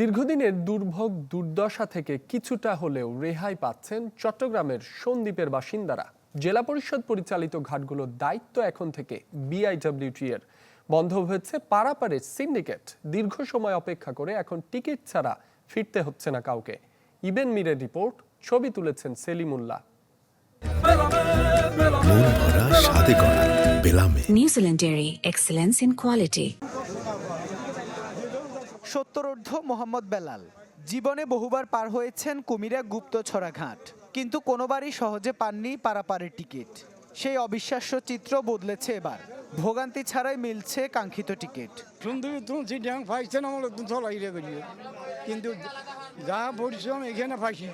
দীর্ঘদিনের দুর্ভোগ দুর্দশা থেকে কিছুটা হলেও রেহাই পাচ্ছেন চট্টগ্রামের সন্দ্বীপের বাসিন্দারা। জেলা পরিষদ পরিচালিত ঘাটগুলোর দায়িত্ব এখন থেকে বিআইডব্লিউটি এর। বন্ধ হয়েছে পারাপারের সিন্ডিকেট। দীর্ঘ সময় অপেক্ষা করে এখন টিকিট ছাড়া ফিরতে হচ্ছে না কাউকে। ইবেন মিরের রিপোর্ট ছবি তুলেছেন সেলিমুল্লাহ। মন ভরা স্বাদে করা সত্তরোর্ধ মোহাম্মদ বেলাল। জীবনে বহুবার পার হয়েছেন কুমিরা গুপ্তছড়া ঘাট কিন্তু কোনোবারই সহজে পাননি পারাপারের টিকিট। সেই অবিশ্বাস্য চিত্র বদলেছে এবার। ভোগান্তি ছাড়াই মিলছে কাঙ্ক্ষিত টিকিট। কিন্তু যা পরিশ্রম এখানে পাইছি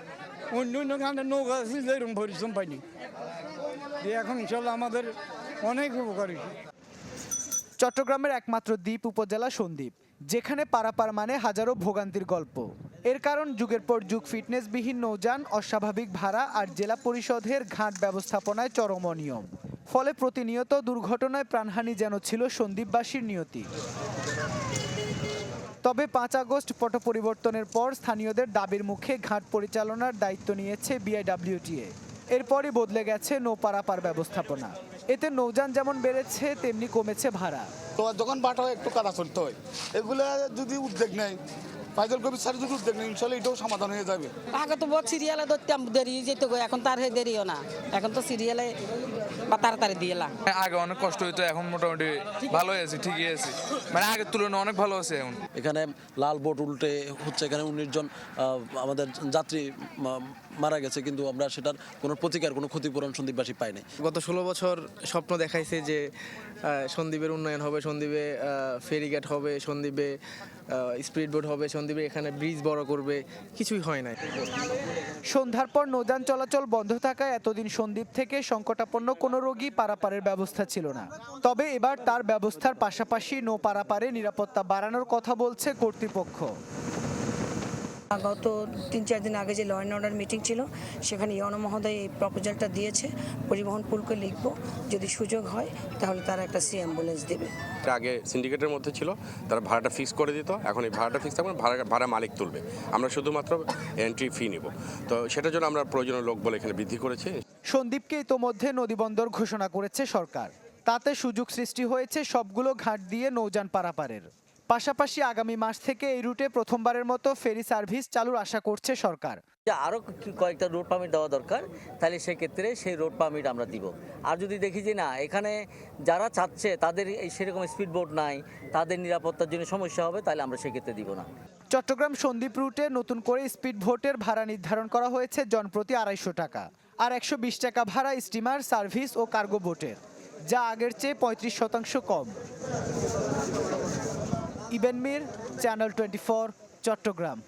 অন্য অন্য নৌকা আছে যেরকম পরিশ্রম পাইনি। এখন ইনশাল্লাহ আমাদের অনেক উপকার হয়েছে। চট্টগ্রামের একমাত্র দ্বীপ উপজেলা সন্দ্বীপ, যেখানে পারাপার মানে হাজারো ভোগান্তির গল্প। এর কারণ, যুগের পর যুগ ফিটনেসবিহীন নৌযান, অস্বাভাবিক ভাড়া আর জেলা পরিষদের ঘাট ব্যবস্থাপনায় চরম অনিয়ম। ফলে প্রতিনিয়ত দুর্ঘটনায় প্রাণহানি যেন ছিল সন্দ্বীপবাসীর নিয়তি। তবে পাঁচ আগস্ট পট পরিবর্তনের পর স্থানীয়দের দাবির মুখে ঘাট পরিচালনার দায়িত্ব নিয়েছে বিআইডব্লিউটিএ। এরপরই বদলে গেছে নৌ পারাপার ব্যবস্থাপনা। এতে নৌযান যেমন বেড়েছে, তেমনি কমেছে ভাড়া। তোমার দোকান বাটা একটু কাদা চলতে হয়। এগুলো যদি উদ্যোগ নেয় ফাইজল কবির স্যার যদি উদ্যোগ ইনশাল্লাহ এটাও সমাধান হয়ে যাবে। আগে তো বহুত সিরিয়ালে ধরতাম দেরি যেত গো এখন তার হয়ে দেরিও না। এখন তো সিরিয়ালে বা তাড়াতাড়ি দিয়ে এলাম আগে অনেক কষ্ট হইতো এখন মোটামুটি ভালো হয়েছে ঠিকই আছে। মানে আগের তুলনায় অনেক ভালো আছে এখন। এখানে লাল বোট উল্টে হচ্ছে এখানে উনিশ জন আমাদের যাত্রী মারা গেছে কিন্তু আমরা সেটার কোনো প্রতিকার কোনো ক্ষতিপূরণ সন্দীপবাসী পাইনি গত ষোলো বছর স্বপ্ন দেখাইছে যে সন্দীপের উন্নয়ন হবে সন্দ্বীপে ফেরিঘাট হবে সন্দ্বীপে স্পিড বোট হবে সন্দ্বীপে এখানে ব্রিজ বড় করবে, কিছুই হয় না সন্ধ্যার পর নৌযান চলাচল বন্ধ থাকায় এতদিন সন্দ্বীপ থেকে সংকটাপন্ন কোনো রোগী পারাপারের ব্যবস্থা ছিল না। তবে এবার তার ব্যবস্থার পাশাপাশি নৌ পারাপারে নিরাপত্তা বাড়ানোর কথা বলছে কর্তৃপক্ষ। গত তিন চার দিন আগে যে ল অ্যান্ড অর্ডার মিটিং ছিল সেখানে ইয়ন মহোদয় এই প্রপোজালটা দিয়েছে। পরিবহন পুলকে লিখব যদি সুযোগ হয় তাহলে তারা একটা সি অ্যাম্বুলেন্স দেবে। এটা আগে সিন্ডিকেটের মধ্যে ছিল তারা ভাড়াটা ফিক্স করে দিত এখন এই ভাড়াটা ফিক্স থাকবে ভাড়া ভাড়া মালিক তুলবে। আমরা শুধুমাত্র এন্ট্রি ফি নিব। তো সেটার জন্য আমরা প্রয়োজনীয় লোক বলে এখানে বৃদ্ধি করেছি। সন্দীপকে ইতোমধ্যে নদীবন্দর ঘোষণা করেছে সরকার। তাতে সুযোগ সৃষ্টি হয়েছে সবগুলো ঘাট দিয়ে নৌযান পারাপারের। পাশাপাশি আগামী মাস থেকে এই রুটে প্রথমবারের মতো ফেরি সার্ভিস চালুর আশা করছে সরকার। যে আরও কয়েকটা রোড পারমিট দেওয়া দরকার তাহলে সেক্ষেত্রে সেই রোড পারমিট আমরা দিব। আর যদি দেখি যে না এখানে যারা চাচ্ছে তাদের এই সেরকম স্পিড বোট নাই তাদের নিরাপত্তার জন্য সমস্যা হবে তাহলে আমরা সেক্ষেত্রে দিব না। চট্টগ্রাম সন্দ্বীপ রুটে নতুন করে স্পিড ভোটের ভাড়া নির্ধারণ করা হয়েছে জনপ্রতি আড়াইশো টাকা আর একশো বিশ টাকা ভাড়া স্টিমার সার্ভিস ও কার্গো বোটের যা আগের চেয়ে পঁয়ত্রিশ শতাংশ কম। Eben Mir channel twenty Chattogram.